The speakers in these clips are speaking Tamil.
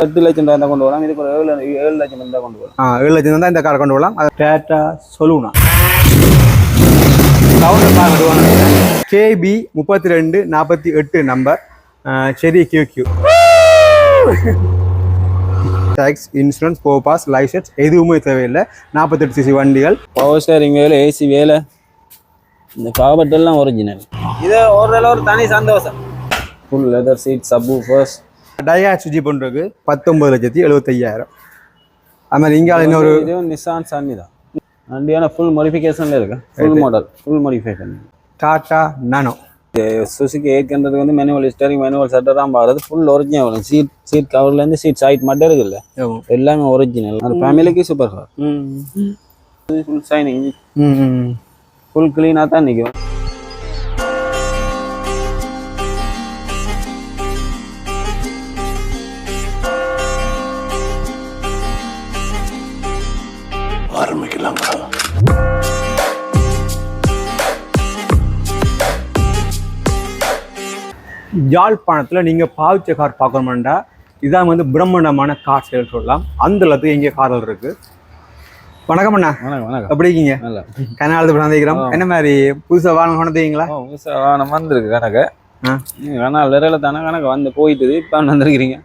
பத்து லட்சம் ரூபா தான் கொண்டு வரலாம். இதுக்கு ஒரு ஏழு ஏழு லட்சம் இருந்தால் கொண்டு வரலாம். ஆ ஏழு லட்சம் தான் இந்த காரை கொண்டு வரலாம். அது டேட்டா பார்க்கணும் கேபி முப்பத்தி ரெண்டு நாற்பத்தி எட்டு நம்பர் செரி கியூ கியூ டேக்ஸ் இன்சூரன்ஸ் போ பாஸ் லைசன்ஸ் எதுவுமே தேவையில்லை. நாற்பத்தெட்டு சிசி வண்டிகள். பவர் ஸ்டேரிங் வேலை ஏசி வேலை. இந்த காபட் எல்லாம் ஒரிஜினல் இது ஓரளவு ஒரு தனி சந்தோஷம். ஃபுல் லெதர் சீட் சப்பு ஃபர்ஸ்ட் டயா சுஜி பண்ணுறதுக்கு பத்தொம்பது லட்சத்தி எழுபத்தையாயிரம் அது மாதிரி இங்கே இன்னொரு இதுவும் நிசான் சன்னி தான். வண்டியான ஃபுல் மாடிஃபிகேஷனில் இருக்கு. Full model full modification Tata Nano Suzuki eight hundred வந்து மேனுவல் ஸ்டேரிங் மேனுவல் செட்டர் தான் பாருது. ஃபுல் ஒரிஜினல் வரும் சீட் சீட் கவர்லேருந்து சீட் சைட் மட்டும் இருக்குல்ல எல்லாமே ஒரிஜினல் அது ஃபேமிலிக்கு சூப்பர் கார் ஃபுல் ஷைனிங் ம் ஃபுல் க்ளீனாக தான் நிற்கும் யாழ்ப்பாணத்தில் நீங்கள் பாவிச்ச கார் பார்க்கணுமெண்டா? இதான் வந்து பிரம்மாண்டமான கார் சேல் சொல்லலாம். அந்த அளவுக்கு எங்கே கார்கள் இருக்கு. வணக்கம் அண்ணா. வணக்கம் எப்படி இருக்கீங்க? நல்லா கனாலத்து சந்திக்கிறோம் என்ன மாதிரி புதுசாக வாங்க கொண்டீங்களா புதுசாக வாகனம் வந்திருக்கு கணக்கு. வேணால் விரைவில் தானே கணக்கு வந்து போயிட்டுது இப்போ வந்திருக்கிறீங்க.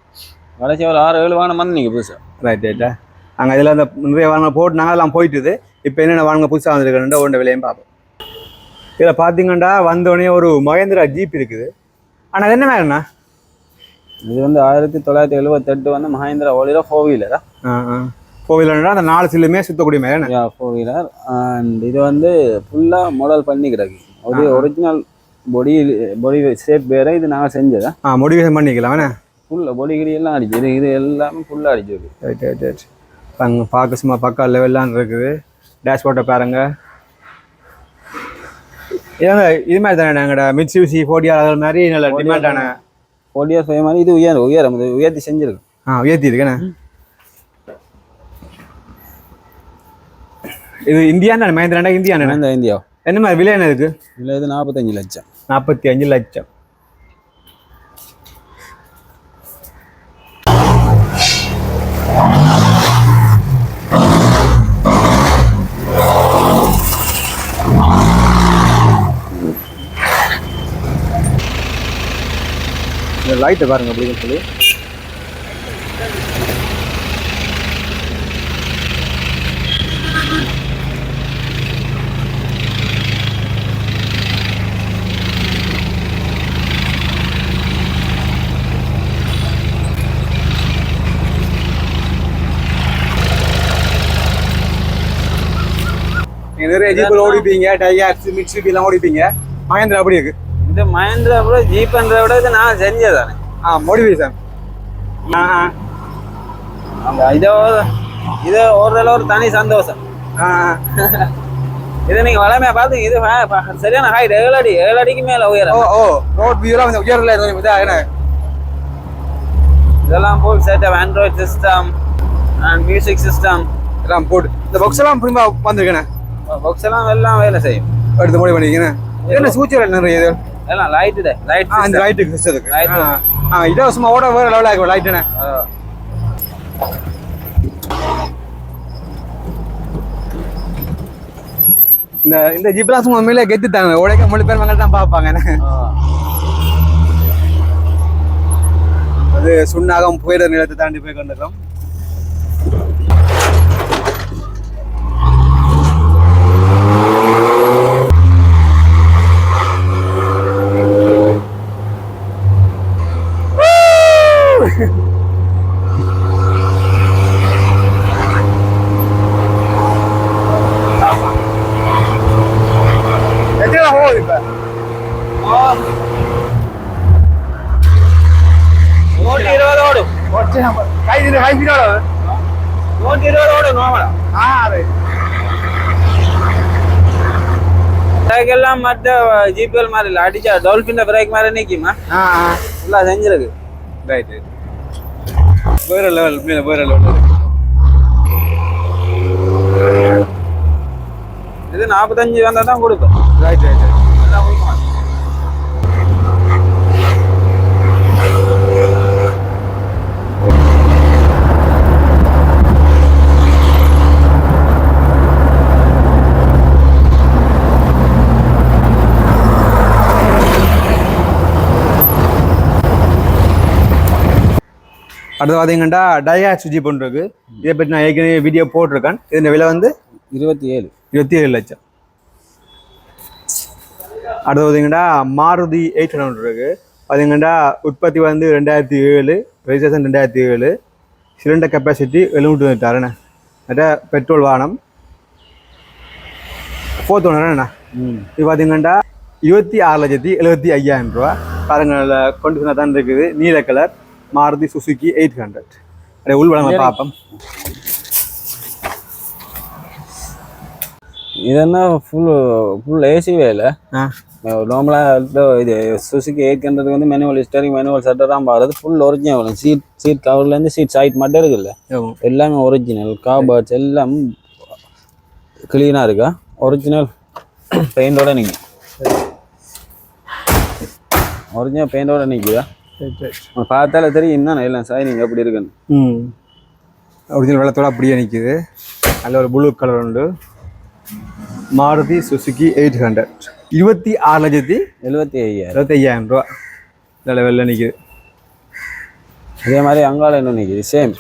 கடைசி ஒரு ஆறு ஏழு வாகனம் வந்து நீங்கள் புதுசாக ரைட் ரைட்டா நாங்கள் இதில் அந்த நிறைய வாங்க போட்டுனாங்க அதெல்லாம் போயிட்டுது இப்போ என்னென்ன வாங்க புதுசாக வந்திருக்குன்ற ஒன்ற விலையும் பார்ப்போம். இதில் பார்த்தீங்கன்னா வந்தோடனே ஒரு மகேந்திரா ஜீப் இருக்குது. ஆனால் அது என்ன மாதிரிண்ணா இது வந்து ஆயிரத்தி தொள்ளாயிரத்தி எழுபத்தெட்டு வந்து மஹேந்திரா ஓலிரோ ஃபோர் வீலரா ஆ? கோவிலன்றா அந்த நாலு சில்லுமே சுத்தக்கூடிய மாதிரி ஃபோர் வீலர் அண்ட் இது வந்து ஃபுல்லாக மாடல் பண்ணி கிடக்கு. ஒரு ஒரிஜினல் பொடி பொடி ஷேப் வேறு இது நாங்கள் செஞ்சதா? ஆ மோடிஃபிகேஷன் பண்ணிக்கலாம் என்ன ஃபுல்லாக பொடி கிடி எல்லாம் அடிச்சு இது இது எல்லாமே ஃபுல்லாக அடிச்சிருக்கு ரைட் ரைட் ரைட் அங்கே பார்க்க சும்மா பக்கா லெவல்லாம் இருக்குது. டேஷ்போர்ட்டை பாருங்க. ஏங்க இது மாதிரி தானே ஃபோர்டியா அது மாதிரி நல்ல ஃபைவ் மாதிரி இது உயரம் உயரம் இது உயர்த்தி செஞ்சிருக்கு ஆ உயர்த்தி இருக்குண்ணே இது இந்தியாண்ணா மகேந்திராண்டா இந்தியாண்ணா இந்த இந்தியா. என்ன மாதிரி விலை என்ன இருக்கு? இல்லை இது நாற்பத்தஞ்சு லட்சம். நாற்பத்தி அஞ்சு லட்சம். இந்த லைட்டை பாருங்க அப்படின்னு சொல்லி. நீங்க நிறைய ஜீப்பில் ஓடிப்பீங்க டையாக்ஸ் மிட்சுபி எல்லாம் ஓடிப்பீங்க. மகேந்திரா அப்படி இருக்கு? இது மஹேந்திரா விட ஜீப்ன்றத விட இது நான் செஞ்சதானே ஆ மோடிஃபிகேஷன் ஆ ஆ. அந்த இதோ இது ஓரளவு ஒரு தனி சந்தோஷம். ஆ இது நீங்க வளமையா பாத்தீங்க இது சரியான ஹைட் ஏழு அடி ஏழு அடிக்கு மேல ஓ உயரம் ஓ ரோட் வியூலாம் கொஞ்சம் உயரல கொஞ்சம் இதா என்ன இதெல்லாம் full set of android system and music system எல்லாம் போட்டு இந்த பாக்ஸ் எல்லாம் திரும்ப வந்திருக்கேண்ணே பாக்ஸ் எல்லாம் எல்லாம் வேலை செய்யும். எடுத்து மோடி பண்ணிக்கிறேன் என்ன சூச்சர் நிறைய இது எல்லாம் லைட் லைட் ஆ இந்த லைட்டுக்கு சிஸ்டத்துக்கு Light. ஆ ஆ இதோ சும்மா ஓட வேற லெவலாக இருக்கும் லைட்டுண்ணே இந்த இந்த சும்மா உண்மையிலே கெத்துட்டாங்க உடைக்க மொழி பேர் மகள் தான் பார்ப்பாங்க. அது சுண்ணாகம் புயல நிலத்தை தாண்டி போய் கொண்டிருக்கோம் எத்தனை போகுது இப்போ நூற்றி இருபது ஓடும் நூற்றி இருபது ஓடும் நோமலா ஆ ரைட் பிரேக் எல்லாம் மற்ற ஜிபிஎல் மாதிரி இல்லை. அடிச்சா டால்ஃபின் பிரேக் மாதிரி நிற்குமா ஃபுல்லாக செஞ்சிருக்கு. ரைட் ரைட் வேற லெவல் மேல வேற லெவல் இது நாற்பத்தஞ்சு வந்தால் தான் ரைட் ரைட் இதெல்லாம் கொடுக்க மாட்டேன். அடுத்து பார்த்தீங்கன்னா ஜீப் ஒன்று இருக்கு. இதை பற்றி நான் ஏற்கனவே வீடியோ போட்டிருக்கேன். இதன் விலை வந்து இருபத்தி ஏழு. இருபத்தி ஏழு லட்சம். அடுத்து பார்த்தீங்கன்னா மாருதி எயிட் ஹண்ட்ரட் இருக்கு. பார்த்தீங்கன்னா உற்பத்தி வந்து ரெண்டாயிரத்தி ஏழு ரெஜிஸ்ட்ரேஷன் ரெண்டாயிரத்தி ஏழு. சிலிண்டர் கெப்பாசிட்டி எழுநூற்றி தரேண்ணே அட்ட பெட்ரோல் வாகனம். ஃபோர்த் ஒன்று ம். இது பார்த்தீங்கன்னா இருபத்தி ஆறு லட்சத்தி எழுபத்தி ஐயாயிரம் ரூபா பாருங்கள் கொண்டு தான் இருக்குது. நீல colour Maruti Suzuki eight hundred அப்படியே உள்வளங்க பார்ப்போம் இது என்ன ஃபுல் ஃபுல் ஏசி வேலை ஆ நார்மலாக இது சுசுகி எயிட் ஹண்ட்ரட் வந்து மேனுவல் ஸ்டேரிங் மேனுவல் சட்டர் தான் பார்க்குறது ஃபுல் ஒரிஜினல் வரும் சீட் சீட் கவர்லேருந்து சீட் சைட் மட்டும் இருக்குல்ல எல்லாமே ஒரிஜினல் காபர்ட்ஸ் எல்லாம் க்ளீனாக இருக்கா ஒரிஜினல் பெயிண்டோட நிற்கும் ஒரிஜினல் பெயிண்டோட நிற்குதா பார்த்தாலே தெரியும் என்ன எல்லாம் சைனிங் எப்படி இருக்குன்னு ம். ஒரிஜினல் வெள்ளத்தோட அப்படியே நிற்கிது அதில் ஒரு ப்ளூ கலர் உண்டு. மாருதி சுசுகி எயிட் ஹண்ட்ரட் இருபத்தி ஆறு லட்சத்தி எழுபத்தி ஐயாயிரம். இருபத்தி ஐயாயிரம் ரூபா. இதில் வெளில நிற்கிது அதே மாதிரி அங்கால இன்னும் நிற்குது சேம்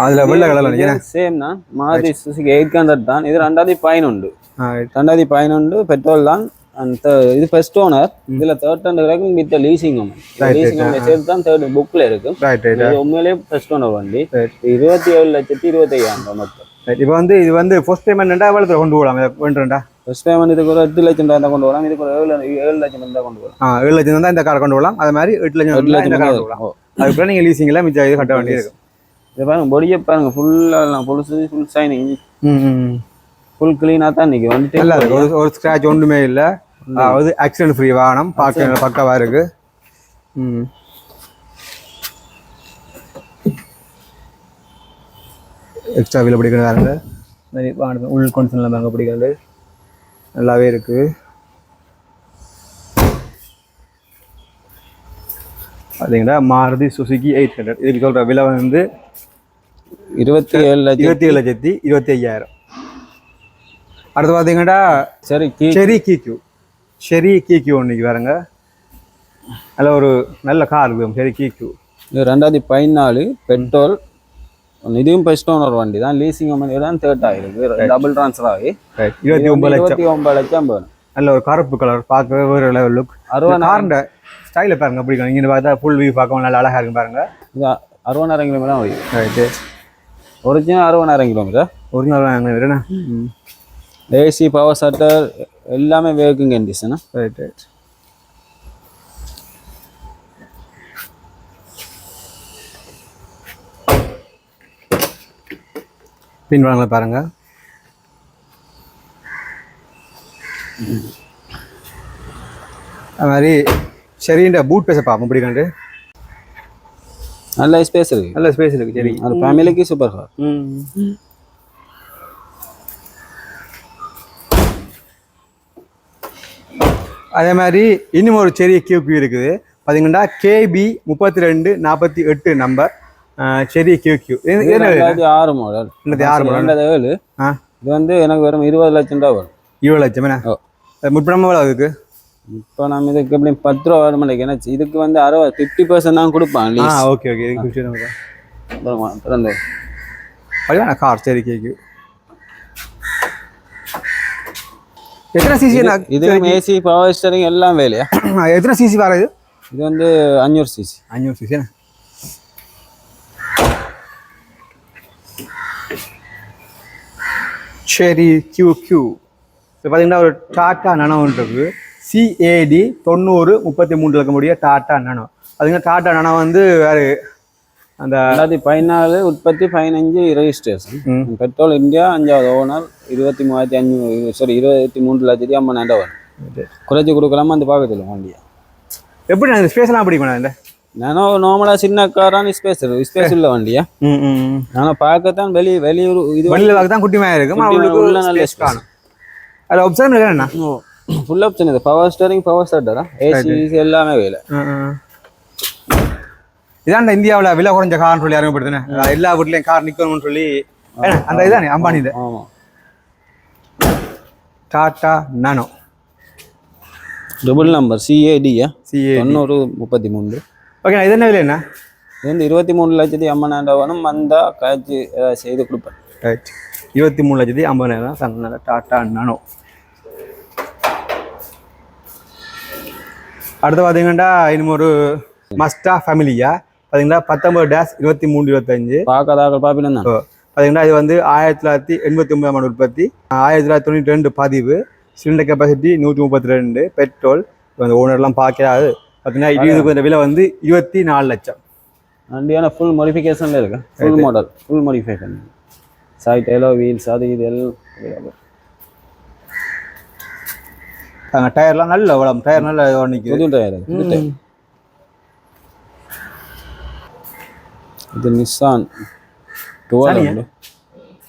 அதில் வெள்ளை கலரில் நிற்கிறேன் சேம் தான். மாருதி சுசுகி எயிட் ஹண்ட்ரட் தான். இது ரெண்டாயிரத்தி பதினொன்று. ரெண்டாயிரத்தி பதினொன்று பெட்ரோல் தான். அண்ட் இது ஃபர்ஸ்ட் ஓனர் இதுல தேர்ட் ஹண்ட்ரட் வரைக்கும் வித் லீசிங் லீசிங் சேர்த்து தான் தேர்ட் புக்ல இருக்கு. இது உண்மையிலேயே ஃபர்ஸ்ட் ஓனர் வண்டி. இருபத்தி ஏழு லட்சத்தி இருபத்தி ஐயாயிரம் மொத்தம். இப்போ வந்து இது வந்து ஃபர்ஸ்ட் பேமெண்ட் ரெண்டா எவ்வளோ கொண்டு போகலாம்? வேண்டும்டா. ஃபர்ஸ்ட் பேமெண்ட் இதுக்கு ஒரு எட்டு லட்சம் தான் கொண்டு வரலாம் இதுக்கு ஒரு ஏழு ஏழு லட்சம் இருந்தால் கொண்டு வரலாம் ஆ ஏழு லட்சம் தான் இந்த காரை கொண்டு போகலாம். அது மாதிரி எட்டு லட்சம் எட்டு லட்சம் தான் கொண்டு போகலாம். ஓ அதுக்கப்புறம் நீங்கள் லீசிங்கில் மிச்சம் இது கட்ட வேண்டியது இது பாருங்க பொடியை பாருங்க ஃபுல்லாக ஃபுல் ஃபுல் ம். ஃபுல் க்ளீனாக தான் இன்னைக்கு வந்துட்டு இருக்கு. ஒரு ஒரு ஸ்க்ராட்ச் ஒன்றுமே இல்லை. அதாவது ஆக்சிடென்ட் ஃப்ரீ வாகனம். பார்க்க பக்கவா இருக்கு. ம். எக்ஸ்ட்ரா வீல பிடிக்கிறாங்க மாதிரி வாகனம் உள் கொண்டு பாருங்க பிடிக்கிறது நல்லாவே இருக்கு. பார்த்தீங்கன்னா மாருதி சுசுகி எயிட் ஹண்ட்ரட் இதுக்கு சொல்கிற விலை வந்து இருபத்தி ஏழு லட்சம் இருபத்தி ஏழு லட்சத்தி இருபத்தி ஐயாயிரம். அடுத்து பார்த்தீங்கன்னா சரி கீ செரி கிக்யூ செரி கிக்யூ ஒன்றைக்கு வேறங்க நல்ல ஒரு நல்ல கார் செரி கிக்யூ இது ரெண்டாயிரத்தி பதினாலு பெட்ரோல். இதுவும் ஃபர்ஸ்ட் ஓனர் வண்டி தான் லீசிங் வண்டி தான் தேர்ட் ஆகிருக்கு டபுள் ட்ரான்ஸ்ஃபர் ஆகி. இருபத்தி ஒன்பது லட்சம். இருபத்தி ஒன்பது லட்சம் போகணும் நல்ல ஒரு கருப்பு கலர் பார்க்கவே ஒரு லெவல் லுக் அறுபதாயிரம் ஸ்டைல பாருங்க அப்படி இங்கே பார்த்தா ஃபுல் வியூ பார்க்கவும் நல்லா அழகா இருக்கும் பாருங்க. இது அறுபதாயிரம் கிலோமீட்டர் தான் ரைட்டு ஒரிஜினல் அறுபதாயிரம் கிலோமீட்டர் ஒரிஜினல் வேணா ஏசி பவர் சட்டர் எல்லாமே வேர்க்கிங் கண்டிஷனா ரைட் ரைட் பின்வாங்கள பாருங்க. அது மாதிரி சரின்ற பூட் பேச பார்ப்போம் இப்படி கண்டு நல்ல ஸ்பேஸ் இருக்கு. நல்ல ஸ்பேஸ் இருக்கு சரி. அது ஃபேமிலிக்கு சூப்பர் கார் அதே மாதிரி இன்னும் ஒரு செரிய கியூக்யூ இருக்குது. பார்த்தீங்கன்னா கேபி முப்பத்தி ரெண்டு நாற்பத்தி எட்டு நம்பர் செரிய கியூக்யூ ரெண்டாயிரத்தி ஆறு மாடல் ரெண்டாயிரத்தி ஆறு model. ரெண்டாயிரத்தி ஏழு இது வந்து எனக்கு வெறும் இருபது லட்சம் ரூபா வரும். இருபது லட்சம் என்ன? ஓ. முற்பணமாக எவ்வளோ அதுக்கு? இப்போ நம்ம இதுக்கு எப்படி பத்து ரூபா வர மாட்டேங்க ஏன்னா இதுக்கு வந்து அறுபது ஃபிஃப்டி பர்சன்ட் தான் லீஸ் ஓகே ஓகே அதுதான் கார் சரி கேக்கு எத்தனை சிசி இது ஏசி பவர் ஸ்டரிங் எல்லாம் வேலையா? எத்தனை சிசி வர இது? இது வந்து அஞ்சூறு சிசி அஞ்சூறு சிசி சரி கியூ கியூ இப்போ பார்த்தீங்கன்னா ஒரு டாட்டா நனோ இருக்குது. சிஏடி தொண்ணூறு முப்பத்தி மூணு இருக்க முடிய டாட்டா நனோ. அதுங்க டாட்டா நனோ வந்து வேறு அந்த ரெண்டாயிரத்தி பதினாலு உற்பத்தி பதினஞ்சு ரெஜிஸ்ட்ரேஷன் பெட்ரோல் இந்தியா அஞ்சாவது ஓனர் இருபத்தி மூவாயிரத்தி அஞ்சூறு சாரி இருபத்தி மூன்று லட்சத்தி ஐம்பதாயிரம் வரும் குறைச்சி கொடுக்கலாமா? அந்த பார்க்கல வண்டியை. எப்படி இந்த ஸ்பேஸ்லாம் பிடிக்கணும் இந்த? நானும் நார்மலாக சின்ன காரான ஸ்பேஸ் ஸ்பேஸ் உள்ள வண்டியா? ம் ம் ஆனால் பார்க்கத்தான் வெளி வெளியூர் இது வண்டியில் பார்க்க தான் குட்டிமையாக இருக்கும். அவங்களுக்கு உள்ள நல்ல காணும். அதில் ஒப்சர்வ் என்ன ஃபுல் ஆப்ஷன் இது. பவர் ஸ்டரிங் பவர் ஸ்டார்டரா ஏசி எல்லாமே வேலை. இதான் இந்தியாவில் விலை குறைஞ்ச கார்னு சொல்லி அறிமுகப்படுத்தினேன் எல்லா வீட்லையும் கார் நிற்கணும்னு சொல்லி. அந்த இதானே அம்பானி இது. டாடா நானோ. டபுள் நம்பர் சிஏடியா சிஏ தொண்ணூறு முப்பத்தி மூணு ஓகே இது என்ன விலை என்ன இது வந்து இருபத்தி மூணு லட்சத்தி ஐம்பதாயிரம் வந்தால் காய்ச்சி ஏதாவது செய்து கொடுப்பேன். ரைட் இருபத்தி மூணு லட்சத்தி ஐம்பதாயிரம் சங்கனால டாட்டா நானோ. அடுத்து பார்த்தீங்கன்னா இன்னும் ஒரு மஸ்டா ஃபேமிலியா பார்த்தீங்கன்னா பத்தொம்பது டேஷ் இருபத்தி மூணு இருபத்தஞ்சு பார்க்காதாக்கள் பாப்பிலும் தான். பார்த்தீங்கன்னா இது வந்து ஆயிரத்தி தொள்ளாயிரத்தி எண்பத்தி ஒன்பதாம் ஆண்டு உற்பத்தி ஆயிரத்தி தொள்ளாயிரத்தி தொண்ணூற்றி ரெண்டு பதிவு சிலிண்டர் கெப்பாசிட்டி நூற்றி முப்பத்தி ரெண்டு பெட்ரோல் இந்த ஓனர்லாம் பார்க்காது பார்த்தீங்கன்னா இந்த விலை வந்து இருபத்தி நாலு லட்சம். வண்டியான ஃபுல் மாடிஃபிகேஷனில் இருக்கு. Full model full modification side alloy wheels அது இது எல்லாம் டயர்லாம் நல்ல உடம்பு டயர் நல்ல நிற்குது புது டயர் அது புது டயர் இது நிசான் டுவெல்.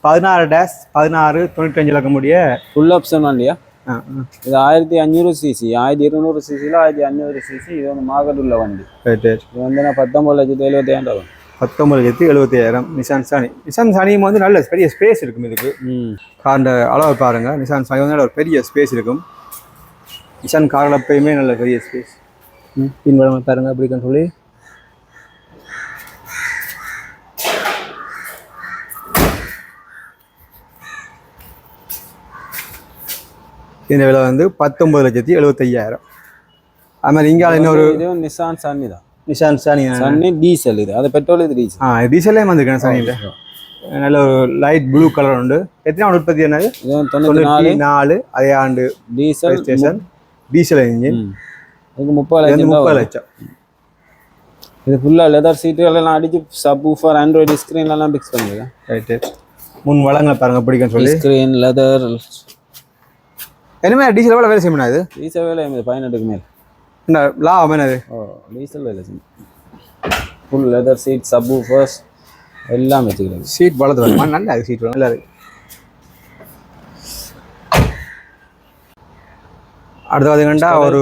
பதினாறு டேஷ் பதினாறு தொண்ணூத்தஞ்சு லக்கம் முடிய ஃபுல் ஆப்ஷன் ஆ. இது ஆயிரத்தி அஞ்சூறு சிசி ஆயிரத்தி இருநூறு சிசியில் ஆயிரத்தி அஞ்சூறு சிசி இது வந்து மார்க்கெட் உள்ள வண்டி. இது வந்து நான் பத்தொம்பது லட்சத்தி எழுபத்தி வரும் பத்தொம்பது லட்சத்தி எழுபத்தி ஐயாயிரம் நிசான் சாணி நிசான் சாணியும் வந்து நல்ல பெரிய ஸ்பேஸ் இருக்கும் இதுக்கு. ம். கார்ட அளவு பாருங்க. நிசான் சாணி வந்து ஒரு பெரிய ஸ்பேஸ் இருக்கும். நிசான் காரில் எப்பயுமே நல்ல பெரிய ஸ்பேஸ் பின்படம் பாருங்க அப்படின்னு சொல்லி. இந்த விலை வந்து பத்தொன்பது லட்சத்தி எழுபத்தையாயிரம் அது மாதிரி இங்கே இன்னொரு இதுவும் நிசான் சன்னி தான். நிசான் சாணி சன்னி டீசல் இது. அது பெட்ரோல் இது டீசல் ஆ டீசலே வந்திருக்கேன் சாணியில் நல்ல ஒரு லைட் ப்ளூ கலர் உண்டு. எத்தனை உற்பத்தி என்னது? இது தொண்ணூற்றி நாலு. அதே ஆண்டு டீசல் ஸ்டேஷன் டீசல் இன்ஜின். இதுக்கு முப்பது இது வந்து லட்சம் முப்பது லட்சம். இது ஃபுல்லாக லெதர் சீட்டுகள் எல்லாம் அடிச்சு சப் ஊஃபர் ஆண்ட்ராய்டு ஸ்க்ரீன் எல்லாம் பிக்ஸ் பண்ணிருக்கேன் ரைட்டு முன் வளங்களை பாருங்க பிடிக்கும்னு சொல்லி. ஸ்க்ரீன் லெதர் இனிமே டீசல் எவ்வளோ வேலை செய்யணும் இது? டீசல் வேலை பதினெட்டுக்கு மேல். இந்த லாபம் என்னது ஓ டீசல் வேலை செய்யும் full leather seat subwoofers எல்லாம் வச்சுக்கிறது. சீட் வளர்த்து வருமா நல்லா இருக்கு சீட் நல்லா இருக்கு. அடுத்து பார்த்தீங்கன்னா ஒரு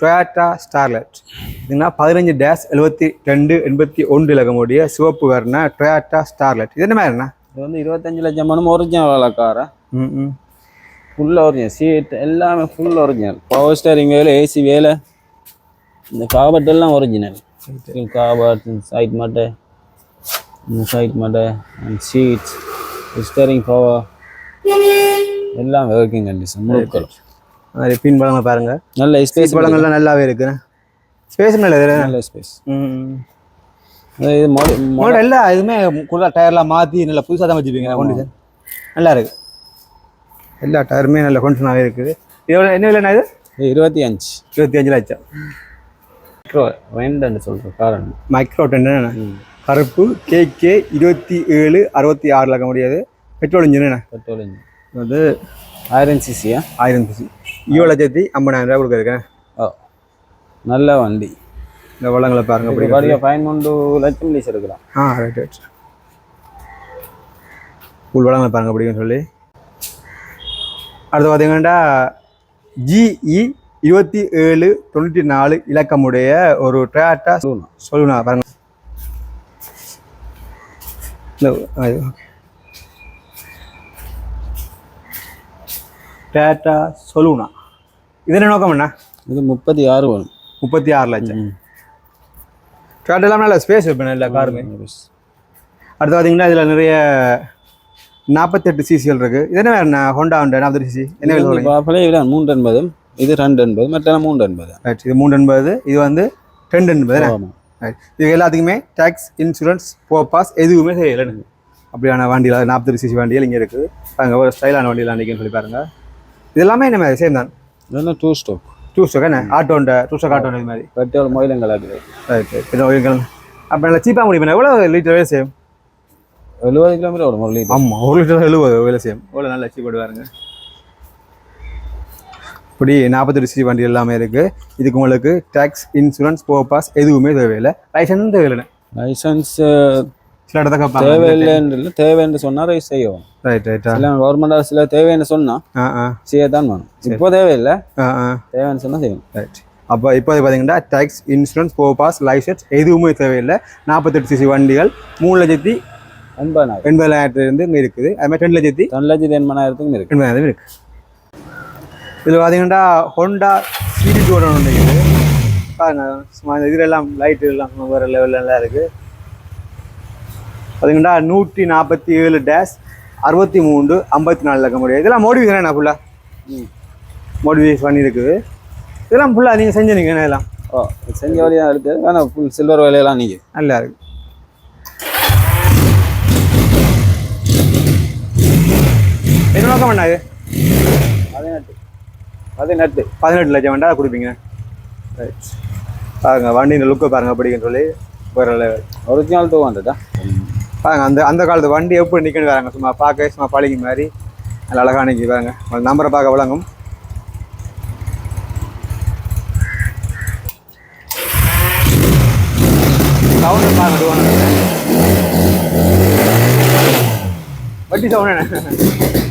டொயாட்டா ஸ்டார்லெட் இதுனா பதினஞ்சு டேஷ் எழுபத்தி ரெண்டு எண்பத்தி ஒன்று இலக்கமுடைய சிவப்பு வர்ண டொயாட்டா ஸ்டார்லெட் இது என்ன மாதிரிண்ணா இது வந்து இருபத்தஞ்சு லட்சம் மணி ஒரிஜினல் காரை ம் ம் ஃபுல் ஒரிஜினல் சீட் எல்லாமே ஃபுல் ஒரிஜினல் பவர் ஸ்டேரிங் வேலை ஏசி வேலை இந்த காபட் எல்லாம் ஒரிஜினல் காபட் சைட் மட்டை இந்த சைட் மட்டை அண்ட் சீட்ஸ் ஸ்டேரிங் பவர் எல்லாம் ஒர்க்கிங் கண்டிஷன் முழுக்களும் அது பின் பழங்களை பாருங்க. நல்ல ஸ்பேஸ் பழங்கள்லாம் நல்லாவே இருக்குண்ணே ஸ்பேஸ் நல்ல இதில் நல்ல ஸ்பேஸ் ம் இது மாடி உங்களோட எல்லா இதுவுமே கூட டயர்லாம் மாற்றி நல்லா புதுசாக தான் வச்சுருப்பீங்க கண்டிஷன் நல்லா இருக்கு. எல்லா டயருமே நல்ல கண்டிஷனாகவே இருக்குது. இதோட என்ன விலைண்ணா இது? இருபத்தி அஞ்சு. இருபத்தி அஞ்சு லட்சம். மைக்ரோ ரெண்டுன்னு சொல்கிற காரணம் மைக்ரோ டென் கருப்பு கேகே இருபத்தி ஏழு அறுபத்தி ஆறு லக்க முடியாது. பெட்ரோல் இன்ஜின் என்ன பெட்ரோல் இன்ஜின் வந்து ஆயிரம் சிசியா ஆயிரம் சிசி ஏழு லட்சத்தி ஐம்பதாயிரம் ரூபாய் கொடுக்குறேன் ஓ. நல்ல வண்டி. இந்த வளங்களை பாருங்க அப்படி படிக்க பதிமூன்று லட்சம் லீஸ் எடுக்கலாம் ஆ ரைட் ரைட் உள் வளங்களை பாருங்க அப்படிங்கன்னு சொல்லி. அடுத்து பார்த்தீங்கன்னா ஜிஇ இருபத்தி ஏழு தொண்ணூற்றி நாலு இலக்கமுடைய ஒரு டொயாட்டா சொல்லுண்ணா சொல்லுண்ணா பாருங்க. டேட்டா சொல்லுண்ணா இது என்ன நோக்கம் என்ன இது முப்பத்தி ஆறு வரும். முப்பத்தி ஆறு லட்சம். டேட்டா எல்லாம் நல்ல ஸ்பேஸ் இருப்பேன் எல்லா காருமே அடுத்து பார்த்தீங்கன்னா இதில் நிறைய நாற்பத்தெட்டு சிசிகள் இருக்கு. இது என்ன ஹோண்டா ஹோண்டா நாற்பத்தெட்டு சிசி என்ன மூன்று எண்பது. இது ரெண்டு எண்பது மற்ற மூன்று எண்பது. ரைட் இது மூணு எண்பது இது வந்து ரெண்டு எண்பது இது எல்லாத்துக்குமே டேக்ஸ் இன்சூரன்ஸ் போபாஸ் எதுவுமே செய்யலைன்னு அப்படியான வண்டியில் நாற்பது சிசி வண்டிகள் இங்கே இருக்குது. பாருங்க ஒரு ஸ்டைலான வண்டியில் அன்றைக்கின்னு சொல்லி பாருங்க. இது எல்லாமே என்ன மாதிரி? சேம் தான். இதெல்லாம் டூ ஸ்டோக் டூ ஸ்டோக் என்ன? ஆட்டோண்ட டூ ஸ்டோக் ஆட்டோண்ட இது மாதிரி. பெட்ரோல் மொயிலங்கள் ரைட் ரைட் இது ஓகேங்களா அப்போ நல்லா சீப்பாக முடியும்? எவ்வளோ லிட்டர் சேம் எழுபது கிலோமீட்டர் வரும் ஒரு லிட்டர் ஆமாம் ஒரு லிட்டர் எழுபது வேலை சேம் எவ்வளோ நல்லா சீப் பாருங்க இப்படி நாற்பத்தெட்டு சிசி வண்டி எல்லாமே இருக்குது இதுக்கு உங்களுக்கு டேக்ஸ் இன்சூரன்ஸ் போபாஸ் எதுவுமே தேவையில்லை. லைசன்ஸ் தேவையில்லை. லைசன்ஸ் சில இடத்த கேட்பாங்க. தேவையில்லைன்னு இல்லை தேவைன்னு சொன்னால் ரைஸ் செய்வோம் ரைட் ரைட்டா சில கவர்மெண்ட் அரசில் தேவைன்னு சொன்னால் ஆ ஆ. செய்யத்தான் வேணும். இப்போ தேவையில்லை. ஆ ஆ. தேவைன்னு சொன்னால் செய்யணும். ரைட் அப்போ இப்போ பார்த்தீங்கன்னா டேக்ஸ் இன்சூரன்ஸ் போபாஸ் லைசன்ஸ் எதுவுமே தேவையில்லை. நாற்பத்தெட்டு சிசி வண்டிகள் மூணு லட்சத்தி எண்பதாயிரம். எண்பதாயிரத்துலேருந்து இங்கே இருக்குது. அது மாதிரி ரெண்டு லட்சத்தி ரெண்டு லட்சத்தி எண்பதாயிரத்துக்கும் இருக்கு. எண்பதாயிரம் இருக்குது இதில் பார்த்தீங்கன்னா ஹோண்டா சிடி டூ ஒன்று இருக்குது. பாருங்க சும்மா இந்த இதுல எல்லாம் லைட் எல்லாம் வேறு லெவலில் எல்லாம் இருக்குது அதுங்கடா நூற்றி நாற்பத்தி ஏழு டேஷ் அறுபத்தி மூன்று ஐம்பத்தி நாலு லக்கம் முடியும் இதெல்லாம் மோடிஃபிகேஷன் என்ன ஃபுல்லாக ம். மோடிஃபிகேஷன் பண்ணியிருக்குது இதெல்லாம் ஃபுல்லாக நீங்கள் செஞ்சீங்க இதெல்லாம்? ஓ செஞ்ச வழியாக இருக்கு. ஆனால் ஃபுல் சில்வர் வேலையெல்லாம் நிற்குது நல்லா இருக்கு. நோக்கம் என்ன இது. பதினெட்டு. பதினெட்டு. பதினெட்டு லட்சம் வேண்டா கொடுப்பீங்க. ரைட் பாருங்க வண்டியின் லுக்கை பாருங்க பிடிக்குன்னு சொல்லி வேற level. ஒரிஜினல் டூ ஹண்ட்ரடா பாருங்க அந்த அந்த காலத்து வண்டி எப்படி நிற்கணும் பாருங்க சும்மா பார்க்க சும்மா பழகி மாதிரி. நல்ல அழகா நிற்கி பாருங்க. உங்க நம்பரை பார்க்க விளங்கும். சவுண்டு ஹண்ட்ரட் வட்டி சவுண்ட் என்ன?